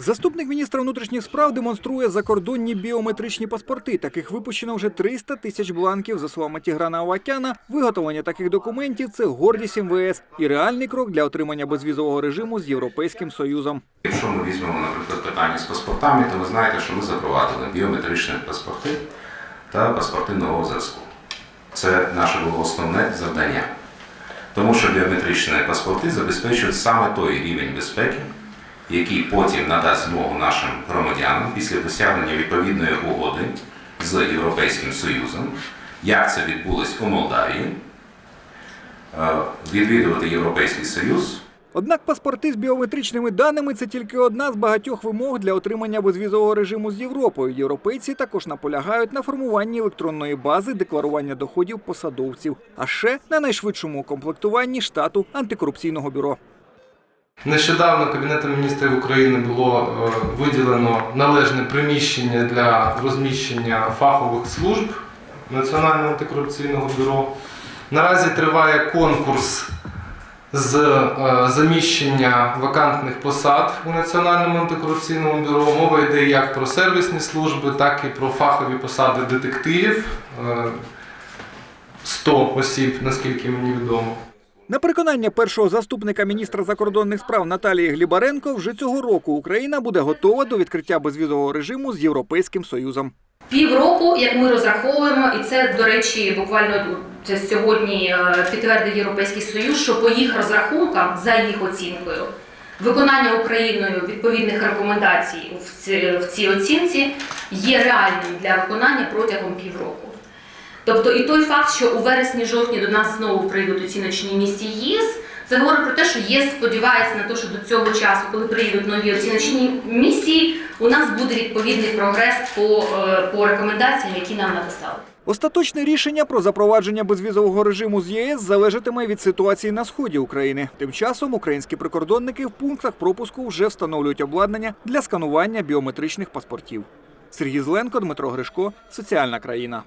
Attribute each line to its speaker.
Speaker 1: Заступник міністра внутрішніх справ демонструє закордонні біометричні паспорти. Таких випущено вже 300 тисяч бланків. За словами Тіграна Авакяна, виготовлення таких документів це гордість МВС і реальний крок для отримання безвізового режиму з Європейським Союзом.
Speaker 2: Якщо ми візьмемо, наприклад, питання з паспортами, то ви знаєте, що ми запровадили біометричні паспорти та паспорти нового зразку. Це наше було основне завдання. Тому що біометричні паспорти забезпечують саме той рівень безпеки, який потім надасть змогу нашим громадянам після досягнення відповідної угоди з Європейським Союзом, як це відбулось у Молдавії, е, відвідувати Європейський Союз
Speaker 1: Однак паспорти з біометричними даними це тільки одна з багатьох вимог для отримання безвізового режиму з Європою. Європейці також наполягають на формуванні електронної бази декларування доходів посадовців, а ще на найшвидшому укомплектуванні штату антикорупційного бюро.
Speaker 3: Нещодавно Кабінетом міністрів України було е, виділено належне приміщення для розміщення фахових служб Національного антикорупційного бюро. Наразі триває конкурс з е, заміщення вакантних посад у Національному антикорупційному бюро. Мова йде як про сервісні служби, так і про фахові посади детективів. Е, 100 осіб, наскільки мені відомо.
Speaker 1: На переконання першого заступника міністра закордонних справ Наталії Глібаренко, вже цього року Україна буде готова до відкриття безвізового режиму з Європейським Союзом.
Speaker 4: Півроку, як ми розраховуємо, і це, до речі, буквально це сьогодні е, підтвердив Європейський Союз, що по їх розрахункам, за їх оцінкою, виконання Україною відповідних рекомендацій в цій оцінці є реальним для виконання протягом півроку. Тобто і той факт, що у вересні-жовтні до нас знову прийдуть оціночні місії ЄС, це говорить про те, що ЄС сподівається на те, що до цього часу, коли приїдуть нові оціночні місії, у нас буде відповідний прогрес по, е, по рекомендаціям, які нам написали.
Speaker 1: Остаточне рішення про запровадження безвізового режиму з ЄС залежатиме від ситуації на сході України. Тим часом українські прикордонники в пунктах пропуску вже встановлюють обладнання для сканування біометричних паспортів. Сергій Зленко, Дмитро Гришко, Соціальна країна.